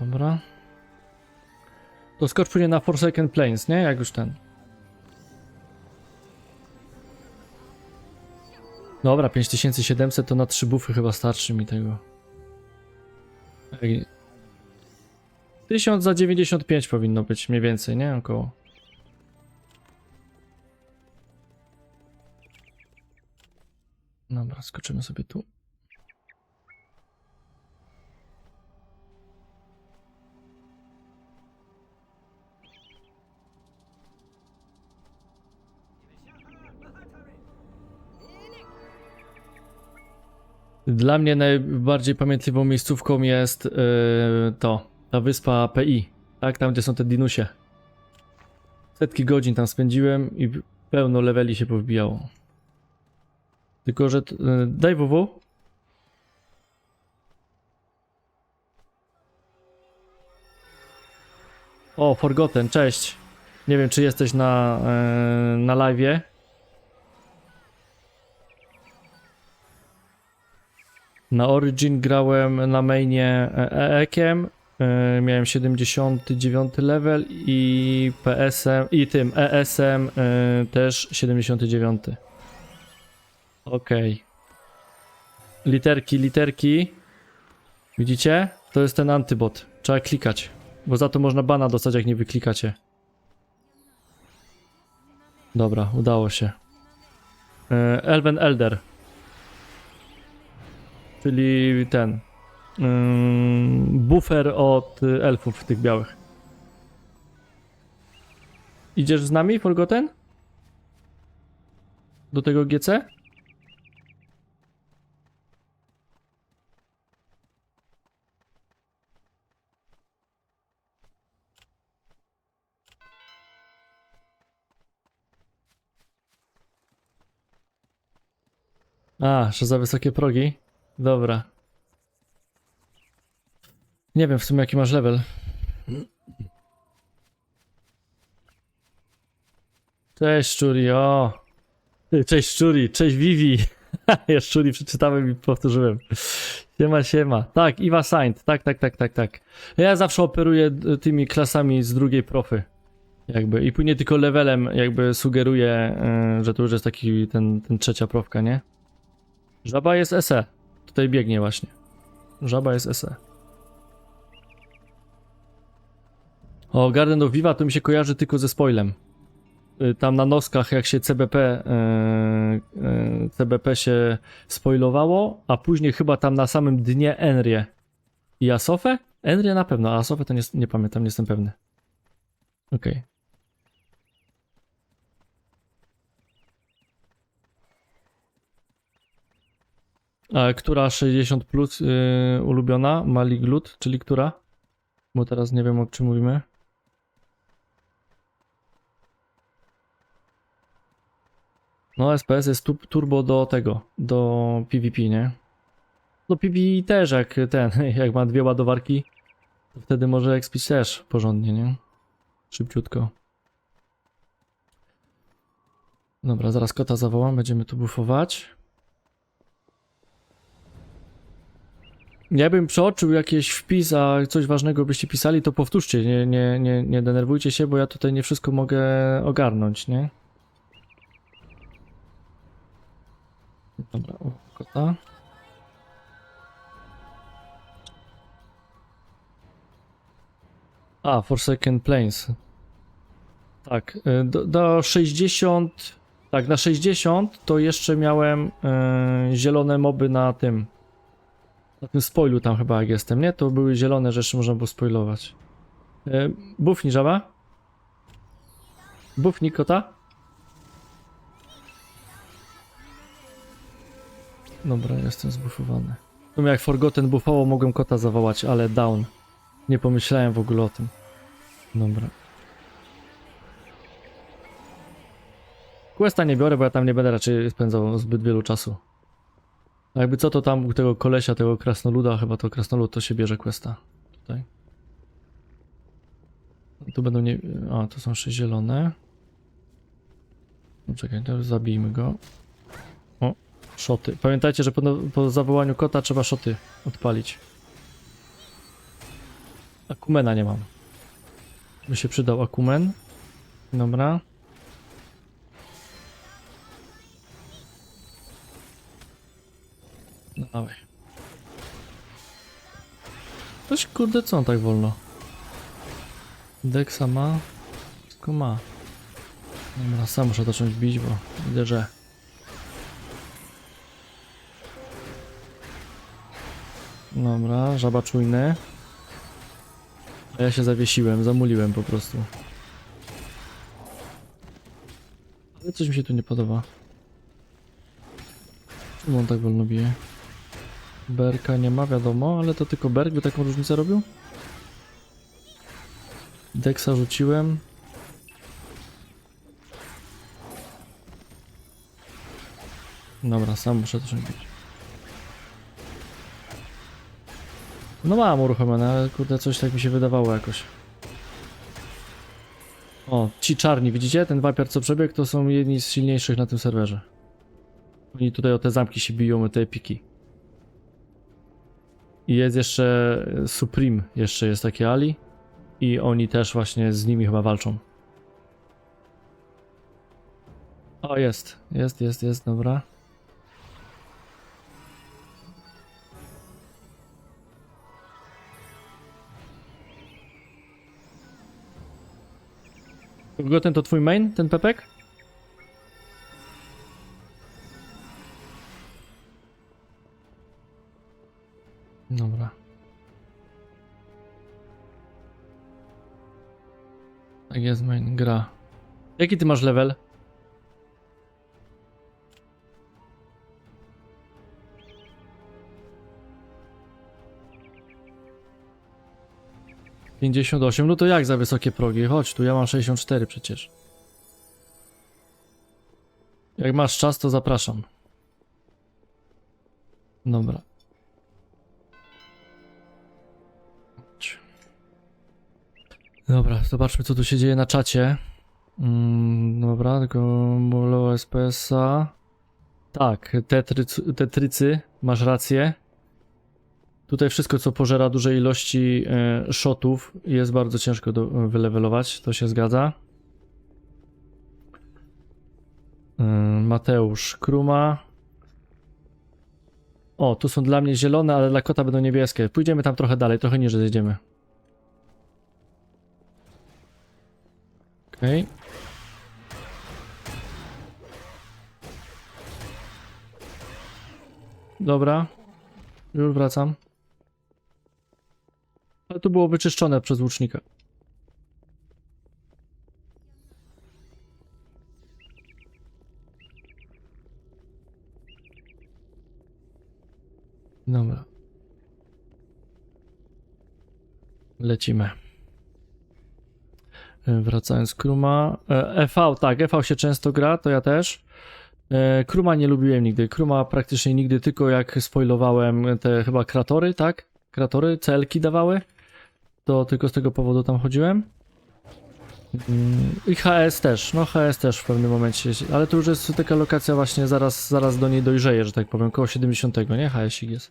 Dobra. To skocz później na Forsaken Plains, nie? Jak już ten. Dobra, 5700 to na 3 bufy chyba starczy mi tego. Ej. 1000 za 95 powinno być mniej więcej, nie? Około. Dobra, skoczymy sobie tu. Dla mnie najbardziej pamiętliwą miejscówką jest yy, to, ta wyspa PI, tak, tam gdzie są te dinusie. Setki godzin tam spędziłem i pełno leveli się powbijało. Tylko, że... Yy, daj WW. O, Forgotten, cześć. Nie wiem, czy jesteś na, yy, na live'ie. Na Origin grałem na mainie EEkiem. e, Miałem 79 level i PSM i tym ESM e, też 79. Okej. Literki, literki. Widzicie? To jest ten antybot. Trzeba klikać. Bo za to można bana dostać, jak nie wyklikacie. Dobra, udało się. E, Elven Elder. Czyli ten. ym, buffer od elfów tych białych. Idziesz z nami, Forgotten? Do tego GC? A, że za wysokie progi? Dobra. Nie wiem w sumie jaki masz level. Cześć Szczuri, o! Cześć Szczuri, cześć Vivi! ja Szczuri przeczytałem i powtórzyłem. Siema, siema. Tak, Iwa Saint, tak, tak, tak, tak, tak. Ja zawsze operuję d- tymi klasami z drugiej profy. Jakby. I później tylko levelem jakby sugeruję, y, że to już jest taki ten, ten trzecia profka, nie? Żaba jest SE. Tutaj biegnie właśnie. Żaba jest SE. O, Garden of Viva to mi się kojarzy tylko ze spoilem. Y, Tam na noskach, jak się CBP, yy, yy, CBP się spoilowało, a później chyba tam na samym dnie Enrie i Asofę? Enrie na pewno, a Asofę to nie, nie pamiętam, nie jestem pewny. Okej. A która 60 plus yy, ulubiona? Maliglut, czyli która? Bo teraz nie wiem o czym mówimy. No SPS jest tu, turbo do tego, do PvP, nie? Do PvE też jak ten, jak ma dwie ładowarki, to wtedy może expić też porządnie, nie? Szybciutko. Dobra, zaraz kota zawołam, będziemy tu bufować. Ja bym przeoczył jakiś wpis, a coś ważnego byście pisali, to powtórzcie, nie, nie, nie, nie denerwujcie się, bo ja tutaj nie wszystko mogę ogarnąć, nie? Dobra, o, kota. A, Forsaken Plains. Tak, y, do, do 60... Tak, na 60 to jeszcze miałem y, zielone moby na tym, na tym spoilu tam chyba jak jestem, nie? To były zielone rzeczy, można było spoilować. E, bufni żaba? Bufni kota? Dobra, jestem zbufowany. W sumie jak Forgotten bufało, mogłem kota zawołać, ale down. Nie pomyślałem w ogóle o tym. Dobra. Questa nie biorę, bo ja tam nie będę raczej spędzał zbyt wielu czasu. A jakby co to tam u tego kolesia, tego krasnoluda, chyba to krasnolud to się bierze questa. Tutaj. Tu będą nie... A, to są jeszcze zielone. No Czekaj, to zabijmy go. O, szoty. Pamiętajcie, że po, no- po zawołaniu kota trzeba szoty odpalić. Akumena nie mam. By się przydał akumen. Dobra. Dawaj. Coś kurde, co on tak wolno? Dexa ma? Wszystko ma. Dobra, sam muszę zacząć bić, bo widzę, że... Dobra, żaba czujny. A ja się zawiesiłem, zamuliłem po prostu. Ale coś mi się tu nie podoba. Czemu on tak wolno bije? Berka nie ma, wiadomo, ale to tylko Berk by taką różnicę robił? Dexa rzuciłem. Dobra, sam muszę też bić. No mam uruchomione, ale kurde coś tak mi się wydawało jakoś. O, ci czarni, widzicie? Ten wapiar co przebiegł to są jedni z silniejszych na tym serwerze. Oni tutaj o te zamki się biją, o te epiki. I jest jeszcze e, Supreme, jeszcze jest taki Ali. I oni też właśnie z nimi chyba walczą. O, jest, jest, jest, jest, dobra. Goten to twój main, ten pepek? Dobra. Tak jest main, gra. Jaki ty masz level? Pięćdziesiąt osiem, no to jak za wysokie progi? Chodź tu, ja mam 64 przecież. Jak masz czas, to zapraszam. Dobra. Dobra, zobaczmy co tu się dzieje na czacie. Mm, dobra, tylko Molo SPS-a. Tak, tetryc, tetrycy, masz rację. Tutaj wszystko, co pożera duże ilości e, shotów, jest bardzo ciężko do, wylewelować, to się zgadza. E, Mateusz Kruma. O, tu są dla mnie zielone, ale dla kota będą niebieskie. Pójdziemy tam trochę dalej, trochę niżej zejdziemy. Okej. Dobra. Już wracam. Ale to było wyczyszczone przez łucznika. Dobra. Lecimy. E, Wracając Kruma. EV, tak, EV się często gra, to ja też. E, Kruma nie lubiłem nigdy. Kruma praktycznie nigdy, tylko jak spoilowałem te chyba kratory, tak? Kratory, celki dawały. To tylko z tego powodu tam chodziłem. Mm, I HS też, no HS też w pewnym momencie, ale to już jest taka lokacja właśnie zaraz, zaraz do niej dojrzeje, że tak powiem, koło 70, nie? HS jest.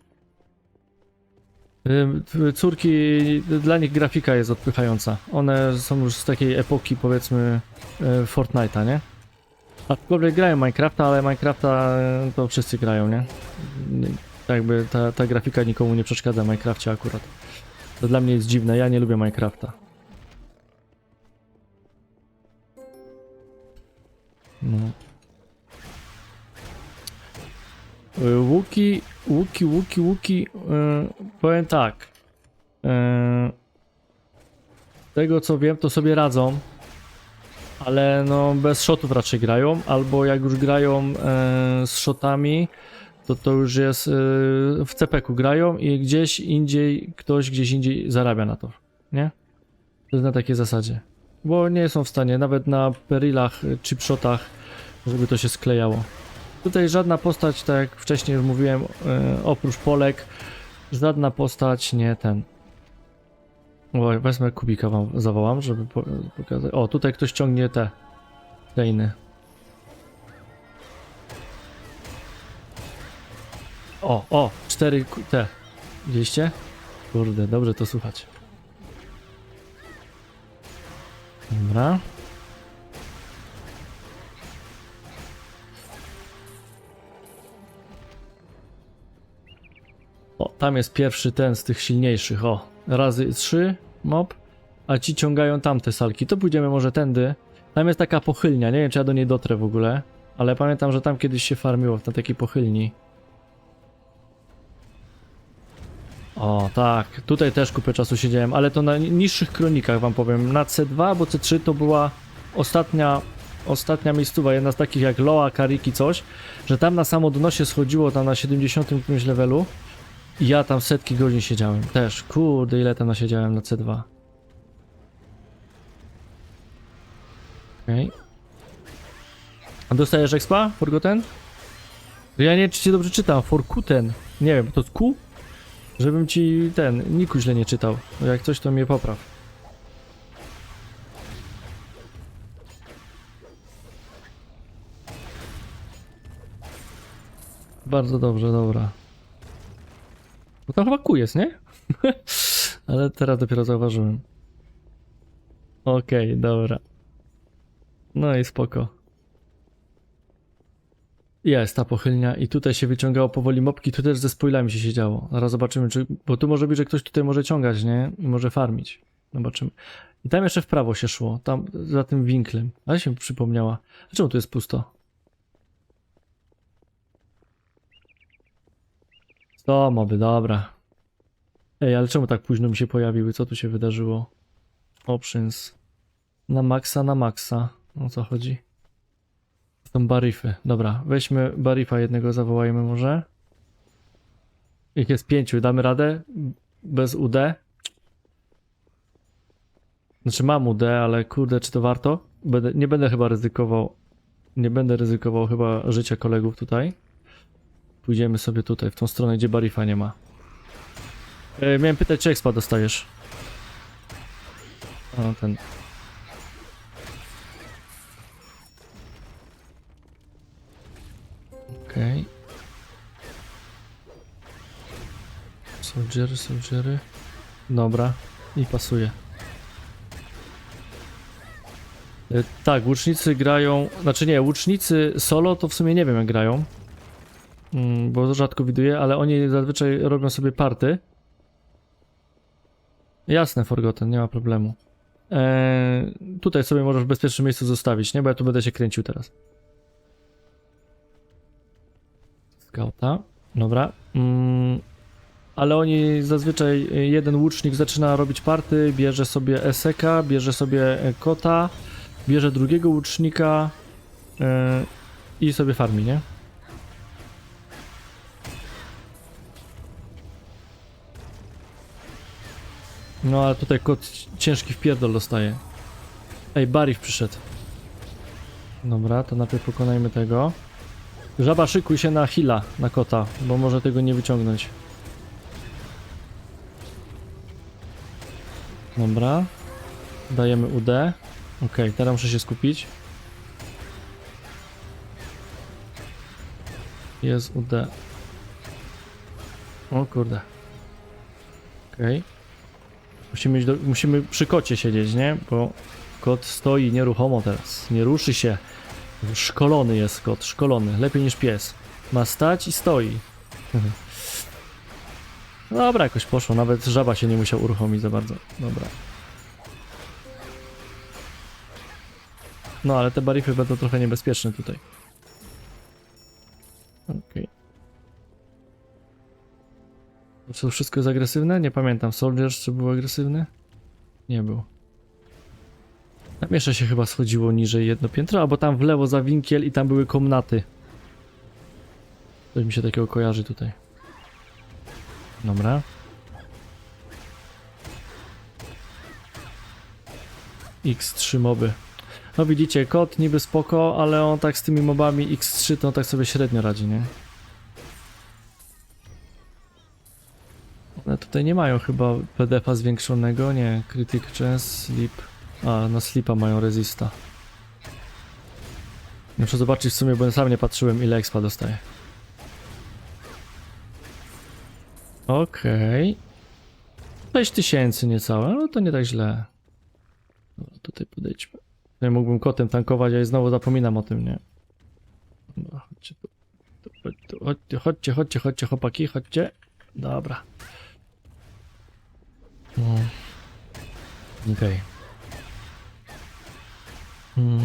Córki, dla nich grafika jest odpychająca. One są już z takiej epoki, powiedzmy, e, Fortnite'a, nie? Aczkolwiek grają Minecrafta, ale Minecrafta e, to wszyscy grają, nie? Nie- Tak jakby ta, ta grafika nikomu nie przeszkadza w Minecrafcie akurat. To dla mnie jest dziwne, ja nie lubię Minecrafta. No. Łuki, łuki, łuki, łuki. Yy, powiem tak. Yy, tego co wiem, to sobie radzą. Ale no bez shotów raczej grają. Albo jak już grają yy, z shotami, to to już jest yy, w CPK-u grają i gdzieś indziej, ktoś gdzieś indziej zarabia na to. Nie? To jest na takiej zasadzie. Bo nie są w stanie, nawet na perylach, y, chipshotach, żeby to się sklejało. Tutaj żadna postać, tak jak wcześniej już mówiłem, e, oprócz Polek, żadna postać nie ten. O, wezmę kubika wam zawołam, żeby po, pokazać. O, tutaj ktoś ciągnie te chainy. O, o, cztery te. Widzieliście? Kurde, dobrze to słuchać. Dobra. Tam jest pierwszy ten z tych silniejszych. O, razy trzy mob, a ci ciągają tamte salki. To pójdziemy może tędy. Tam jest taka pochylnia, nie wiem czy ja do niej dotrę w ogóle, ale pamiętam, że tam kiedyś się farmiło na takiej pochylni. O, tak, tutaj też kupę czasu siedziałem, ale to na ni- niższych kronikach wam powiem. Na C2 bo C3 to była ostatnia, ostatnia miejscowa, jedna z takich jak Loa, Kariki, coś, że tam na samo dno się schodziło, tam na 70 którymś levelu ja tam setki godzin siedziałem też. Kurde, ile tam nasiedziałem na C2. Okej. A dostajesz expa? Forgotten? Ja nie czy cię dobrze czytam. Forkuten. Nie wiem, to Q? Żebym ci ten, Niku źle nie czytał. Jak coś, to mnie popraw. Bardzo dobrze, dobra. Bo tam chyba Q jest, nie? Ale teraz dopiero zauważyłem. Okej, dobra. No i spoko. Jest ta pochylnia i tutaj się wyciągało powoli mopki, tu też ze spoilami się siedziało. Zaraz zobaczymy, czy... Bo tu może być, że ktoś tutaj może ciągać, nie? I może farmić. Zobaczymy. I tam jeszcze w prawo się szło, tam za tym winklem. Ale się przypomniała. A czemu tu jest pusto? To moby, dobra. Ej, ale czemu tak późno mi się pojawiły? Co tu się wydarzyło? Options. Na maksa, na maksa. O co chodzi? Są barify. Dobra, weźmy barifa jednego, zawołajmy może. Ich jest pięciu, damy radę? Bez UD? Znaczy mam UD, ale kurde, czy to warto? Będę, nie będę chyba ryzykował. Nie będę ryzykował chyba życia kolegów tutaj. Pójdziemy sobie tutaj, w tą stronę, gdzie barifa nie ma. E, miałem pytać, czy expa dostajesz? O, ten. Okej. Soldiery, soldiery. Dobra, i pasuje. E, Tak, łucznicy grają. Znaczy nie, łucznicy solo to w sumie nie wiem jak grają. Mm, bo rzadko widuję, ale oni zazwyczaj robią sobie party. Jasne, Forgotten, nie ma problemu. Eee, tutaj sobie możesz w bezpiecznym miejscu zostawić, nie? Bo ja tu będę się kręcił teraz. Skauta. Dobra. Mm, ale oni zazwyczaj y, jeden łucznik zaczyna robić party, bierze sobie eseka, bierze sobie e, kota, bierze drugiego łucznika e, i sobie farmi, nie? No ale tutaj kot ciężki wpierdol dostaje. Ej, Barif przyszedł. Dobra, to najpierw pokonajmy tego. Żaba, szykuj się na hila, na kota, bo może tego nie wyciągnąć. Dobra. Dajemy UD. Ok, teraz muszę się skupić. Jest UD. O kurde. Okej. Musimy, do, musimy przy kocie siedzieć, nie? Bo kot stoi nieruchomo teraz. Nie ruszy się. Szkolony jest kot, szkolony. Lepiej niż pies. Ma stać i stoi. Dobra, jakoś poszło. Nawet żaba się nie musiał uruchomić za bardzo. Dobra. No, ale te barify będą trochę niebezpieczne tutaj. Okej. Czy wszystko jest agresywne? Nie pamiętam. Soldiers czy był agresywny? Nie był. Tam jeszcze się chyba schodziło niżej jedno piętro, albo tam w lewo za winkiel i tam były komnaty. Coś mi się takiego kojarzy tutaj. Dobra. X3 moby. No widzicie, kot niby spoko, ale on tak z tymi mobami X3 to on tak sobie średnio radzi, nie? Tutaj nie mają chyba PDF-a zwiększonego, nie, Critic Chance, Sleep. A, na Sleepa mają resista. Muszę zobaczyć w sumie, bo sam nie patrzyłem ile expa dostaje. Okej. 6000 niecałe, no to nie tak źle. Dobra, tutaj podejdźmy. Tutaj mógłbym kotem tankować, a i znowu zapominam o tym, nie? Dobra, chodźcie tu. tu, chodź tu chodźcie, chodźcie, chodźcie, chodźcie, chodźcie. Dobra. No. Okej. Hmm.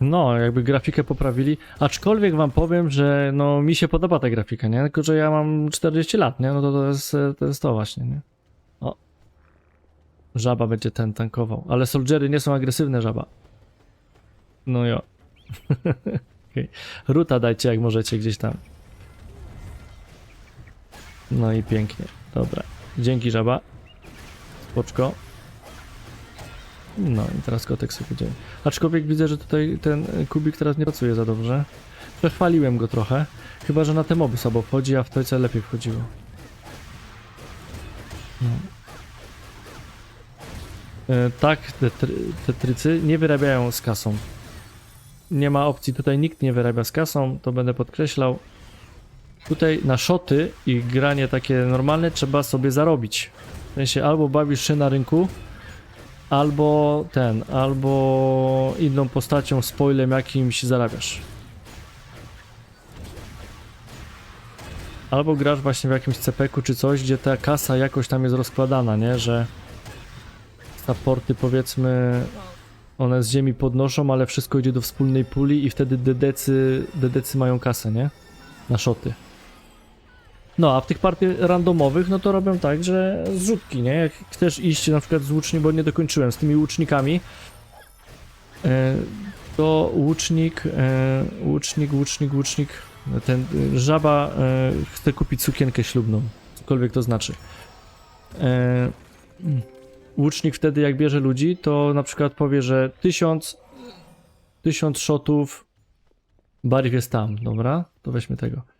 No, jakby grafikę poprawili, aczkolwiek wam powiem, że no mi się podoba ta grafika, nie? Tylko, że ja mam 40 lat, nie? No to to jest to, jest to właśnie, nie? O. Żaba będzie ten tankował, ale soldiery nie są agresywne, żaba. No jo. okay. Ruta dajcie jak możecie gdzieś tam. No i pięknie, dobra. Dzięki, żaba. Spoczko. No i teraz kotek sobie idzie. Aczkolwiek widzę, że tutaj ten kubik teraz nie pracuje za dobrze. Przechwaliłem go trochę. Chyba, że na te moby słabo wchodzi, a w tojce lepiej wchodziło. No. E, tak, te, te trycy nie wyrabiają z kasą. Nie ma opcji, tutaj nikt nie wyrabia z kasą, to będę podkreślał. Tutaj na szoty i granie takie normalne trzeba sobie zarobić. W sensie albo bawisz się na rynku, albo ten, albo inną postacią, spoilem jakimś zarabiasz. Albo grasz właśnie w jakimś cepeku czy coś, gdzie ta kasa jakoś tam jest rozkładana, nie? Że supporty powiedzmy one z ziemi podnoszą, ale wszystko idzie do wspólnej puli i wtedy dedecy, dedecy mają kasę, nie? Na szoty. No, a w tych partii randomowych, no to robią tak, że zrzutki, nie? Jak chcesz iść na przykład z łuczni, bo nie dokończyłem, z tymi łucznikami, e, to łucznik, e, łucznik, łucznik, łucznik, ten e, żaba chce kupić sukienkę ślubną, cokolwiek to znaczy. Łucznik wtedy jak bierze ludzi, to na przykład powie, że tysiąc, tysiąc shotów, barw jest tam, dobra? To weźmy tego.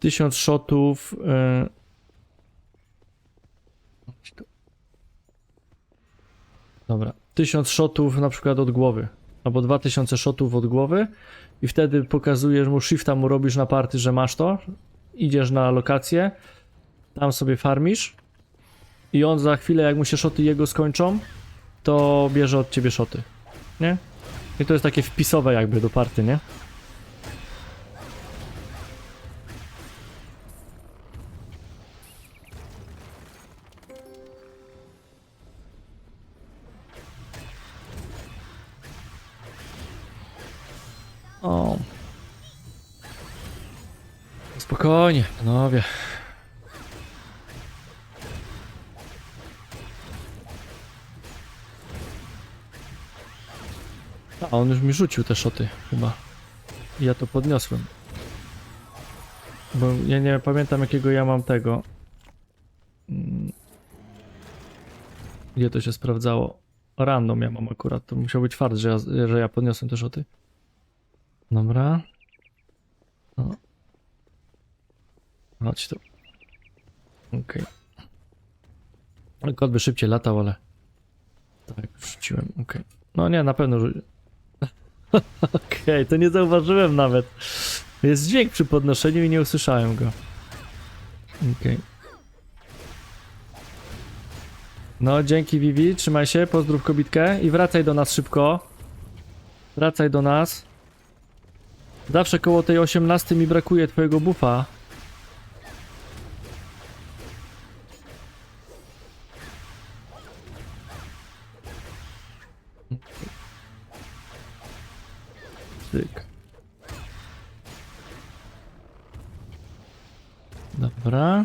1000 shotów. e, Dobra. 1000 shotów na przykład od głowy. Albo 2000 shotów od głowy. I wtedy pokazujesz mu, shifta mu robisz na party, że masz to. Idziesz na lokację. Tam sobie farmisz. I on za chwilę, jak mu się szoty jego skończą, to bierze od ciebie szoty. Nie? I to jest takie wpisowe jakby do party, nie? A, on już mi rzucił te szoty, chyba. I ja to podniosłem. Bo ja nie pamiętam jakiego ja mam tego. Mm. Gdzie to się sprawdzało? Random ja mam akurat, to musiał być fart, że ja, że ja podniosłem te szoty. Dobra. O. Chodź tu. Okej. Okay. Kot by szybciej latał, ale... Tak, wrzuciłem, okej. No nie, na pewno Okej, to nie zauważyłem nawet. Jest dźwięk przy podnoszeniu i nie usłyszałem go. Okej. No, dzięki Vivi, trzymaj się, pozdrów kobitkę i wracaj do nas szybko. Wracaj do nas. Zawsze koło tej 18 mi brakuje twojego buffa. Tyk. Dobra.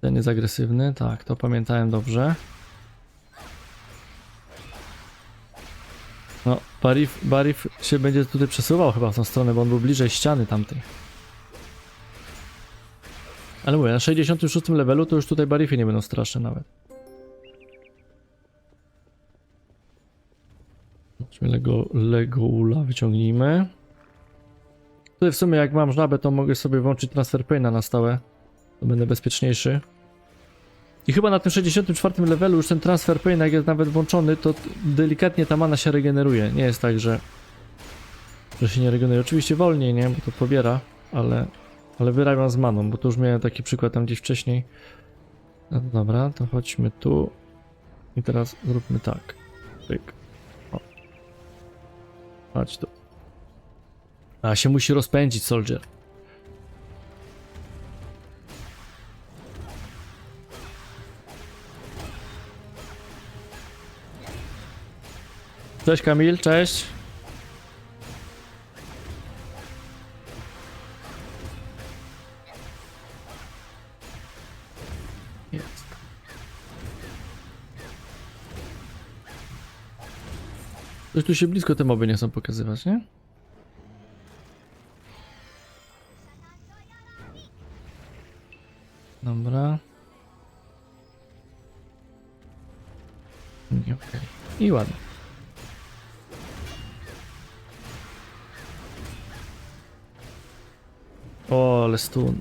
Ten jest agresywny, tak, to pamiętałem dobrze. No, Barif, Barif się będzie tutaj przesuwał chyba w tą stronę, bo on był bliżej ściany tamtej. Ale mówię, na 66 levelu to już tutaj Barify nie będą straszne nawet. Weźmy Lego, Lego Ula, wyciągnijmy. Tutaj w sumie jak mam żabę, to mogę sobie włączyć transfer paina na stałe. To będę bezpieczniejszy. I chyba na tym 64 levelu już ten transfer pain, jak jest nawet włączony, to delikatnie ta mana się regeneruje. Nie jest tak, że, że się nie regeneruje. Oczywiście wolniej, nie? Bo to pobiera, ale Ale wyrabiam z maną, bo to już miałem taki przykład tam gdzieś wcześniej. No, dobra, to chodźmy tu. I teraz zróbmy tak. Pyk. Chodź tu. A się musi rozpędzić, soldier. Cześć Kamil, cześć. Coś tu się blisko te moby nie chcą pokazywać, nie? Dobra. Nie, okej. I ładnie. O, ale stun.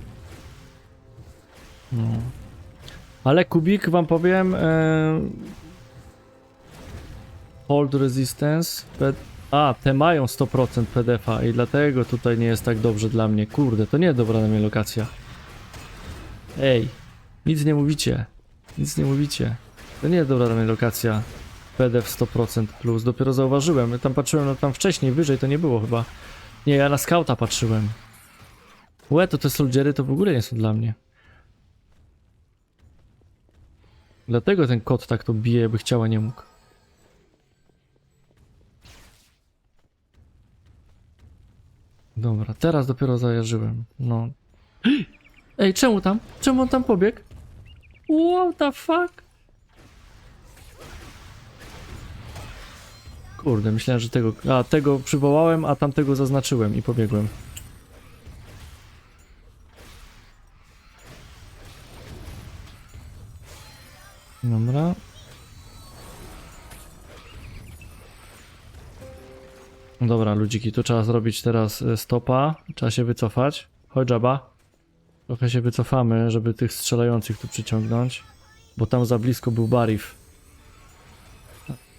No. Ale kubik wam powiem. E... Hold resistance. A, te mają 100% PDF-a i dlatego tutaj nie jest tak dobrze dla mnie. Kurde, to nie dobra na mnie lokacja. Ej, nic nie mówicie. Nic nie mówicie. To nie jest dobra dla mnie lokacja. PDF 100% plus. Dopiero zauważyłem. Tam patrzyłem, no tam wcześniej, wyżej to nie było chyba. Nie, ja na skauta patrzyłem. Łe, to te soldiery to w ogóle nie są dla mnie. Dlatego ten kot tak to bije, by chciała nie mógł. Dobra, teraz dopiero zajarzyłem. No. Ej, czemu tam? Czemu on tam pobiegł? What the fuck? Kurde, myślałem, że tego... A, tego przywołałem, a tamtego zaznaczyłem i pobiegłem. Dobra, ludziki, tu trzeba zrobić teraz e, stopa. Trzeba się wycofać. Chodź, Jabba. Trochę się wycofamy, żeby tych strzelających tu przyciągnąć. Bo tam za blisko był Barif.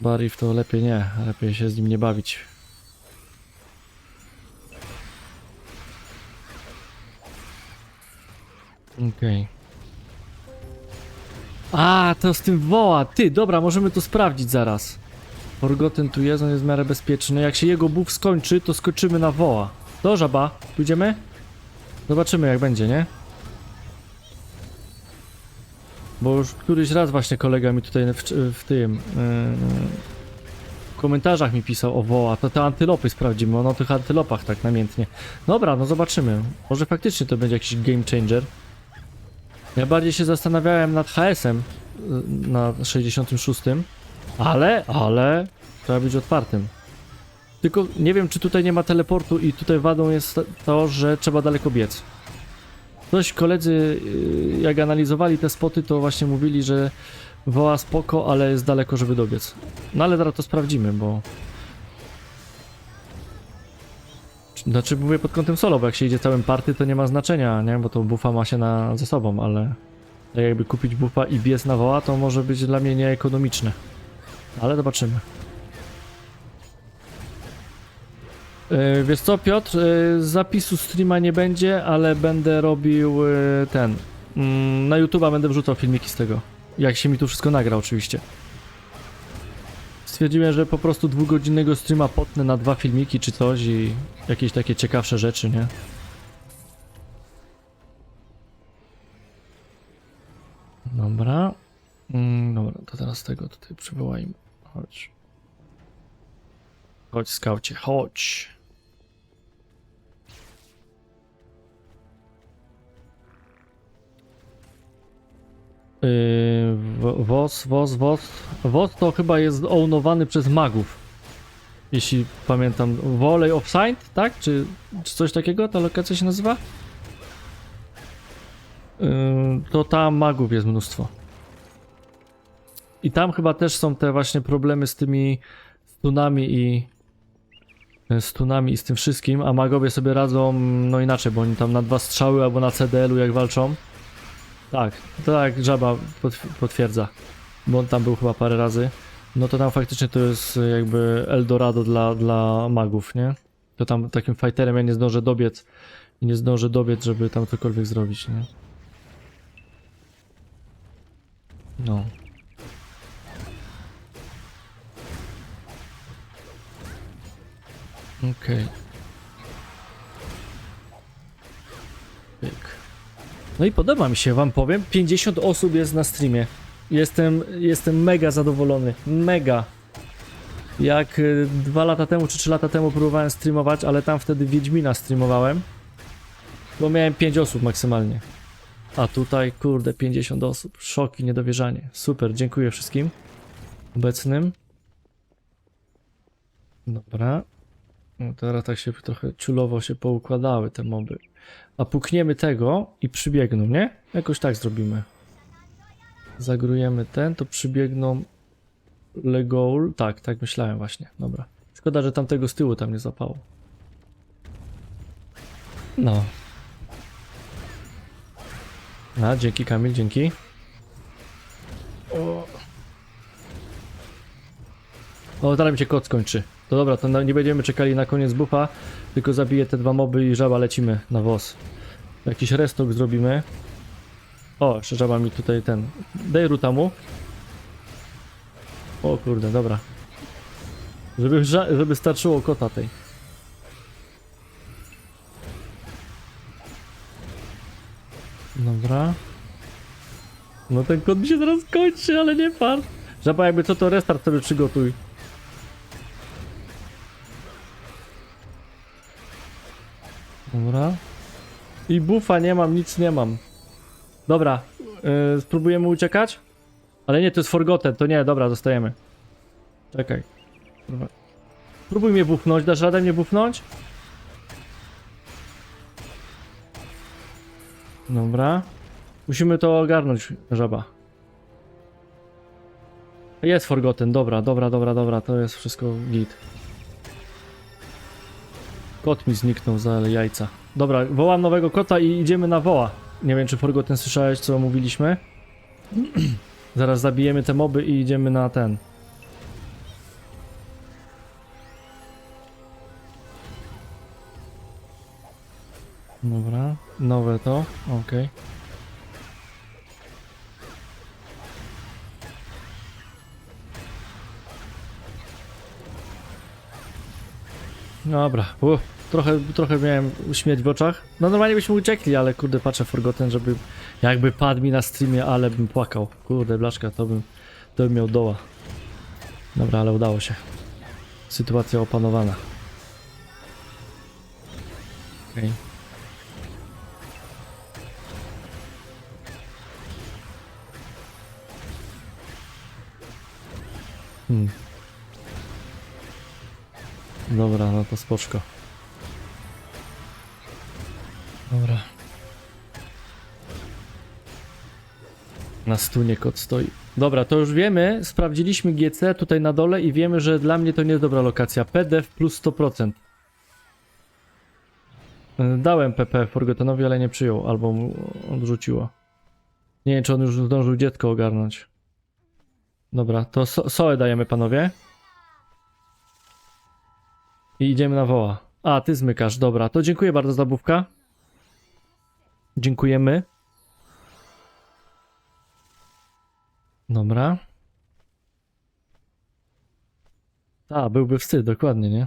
Barif to lepiej nie. Lepiej się z nim nie bawić. Okej. A, to z tym woła. Ty, dobra, możemy to sprawdzić zaraz. Forgotten tu jest, on jest w miarę bezpieczny. Jak się jego buff skończy, to skoczymy na woła. Do żaba, pójdziemy? Zobaczymy jak będzie, nie? Bo już któryś raz właśnie kolega mi tutaj w, w tym... Yy, w komentarzach mi pisał o woła, to te antylopy sprawdzimy, on o tych antylopach tak namiętnie. Dobra, no zobaczymy. Może faktycznie to będzie jakiś game changer. Ja bardziej się zastanawiałem nad HS-em y, na 66, ale, ale trzeba być otwartym. Tylko nie wiem, czy tutaj nie ma teleportu i tutaj wadą jest to, że trzeba daleko biec. Coś koledzy, y, jak analizowali te spoty, to właśnie mówili, że woła spoko, ale jest daleko, żeby dobiec. No ale zaraz to sprawdzimy, bo... Znaczy mówię pod kątem solo, bo jak się idzie całym party, to nie ma znaczenia, nie? Bo to buffa ma się na, ze sobą, ale... Tak jakby kupić buffa i biec na woła, to może być dla mnie nieekonomiczne. Ale zobaczymy. Yy, wiesz co, Piotr? Yy, zapisu streama nie będzie, ale będę robił yy, ten. Mm, na YouTube'a będę wrzucał filmiki z tego. Jak się mi tu wszystko nagra, oczywiście. Stwierdziłem, że po prostu dwugodzinnego streama potnę na dwa filmiki czy coś i jakieś takie ciekawsze rzeczy, nie? Dobra. Mm, dobra, to teraz tego tutaj przywołajmy. Chodź. Chodź, skaucie, chodź. Yy, wo- Wos, Wos, Wos. Wos to chyba jest ownowany przez magów. Jeśli pamiętam. Volley of tak? Czy, czy coś takiego ta lokacja się nazywa? Yy, to tam magów jest mnóstwo. I tam chyba też są te właśnie problemy z tymi stunami i stunami i z tym wszystkim, a magowie sobie radzą no inaczej, bo oni tam na dwa strzały albo na CDL-u jak walczą. Tak, tak Żaba potw- potwierdza, bo on tam był chyba parę razy. No to tam faktycznie to jest jakby Eldorado dla, dla magów, nie? To tam takim fighterem ja nie zdążę dobiec I nie zdążę dobiec, żeby tam cokolwiek zrobić, nie? No. Okej. Pyk. No i podoba mi się, wam powiem. 50 osób jest na streamie. Jestem, jestem mega zadowolony. Mega. Jak y, dwa lata temu czy trzy lata temu próbowałem streamować, ale tam wtedy Wiedźmina streamowałem. Bo miałem 5 osób maksymalnie. A tutaj, kurde, 50 osób. Szok i niedowierzanie. Super, dziękuję wszystkim obecnym. Dobra. No teraz tak się trochę ciulowo się poukładały te moby. A pukniemy tego i przybiegną, nie? Jakoś tak zrobimy. Zagrujemy ten, to przybiegną Legoul. Tak, tak myślałem właśnie. Dobra. Szkoda, że tamtego z tyłu tam nie zapało. No. A, dzięki Kamil, dzięki. O, o teraz mi się kot skończy. To dobra, to nie będziemy czekali na koniec buffa, tylko zabiję te dwa moby i żaba lecimy na woz. Jakiś restok zrobimy. O, jeszcze żaba mi tutaj ten... Daj ruta mu. O kurde, dobra. Żeby, żeby starczyło kota tej. Dobra. No ten kot mi się zaraz kończy, ale nie par. Żaba jakby co to restart sobie przygotuj. Dobra. I bufa nie mam, nic nie mam. Dobra, yy, spróbujemy uciekać? Ale nie, to jest forgotten, to nie, dobra, zostajemy. Czekaj. Dobra. Próbuj mnie bufnąć, dasz radę mnie bufnąć? Dobra. Musimy to ogarnąć, żaba. Jest forgotten, dobra, dobra, dobra, dobra, to jest wszystko git. Kot mi zniknął za jajca. Dobra, wołam nowego kota i idziemy na woła. Nie wiem, czy Forgotten słyszałeś, co mówiliśmy. Zaraz zabijemy te moby i idziemy na ten. Dobra, nowe to, okej. Dobra, uff, trochę, trochę miałem śmierć w oczach. No normalnie byśmy uciekli, ale kurde patrzę Forgotten, żeby jakby padł mi na streamie, ale bym płakał. Kurde, blaszka, to bym, to bym miał doła. Dobra, ale udało się. Sytuacja opanowana. Okej. Hmm. Dobra, no to spoczko. Dobra. Na stunie kot stoi. Dobra, to już wiemy, sprawdziliśmy GC tutaj na dole i wiemy, że dla mnie to nie jest dobra lokacja. PDF plus 100%. Y, Dałem PP Forgottenowi, ale nie przyjął, albo mu odrzuciło. Nie wiem, czy on już zdążył dziecko ogarnąć. Dobra, to so Soę dajemy, panowie. I idziemy na woła. A, ty zmykasz, dobra. To dziękuję bardzo za bówka. Dziękujemy. Dobra. A, byłby wstyd, dokładnie, nie?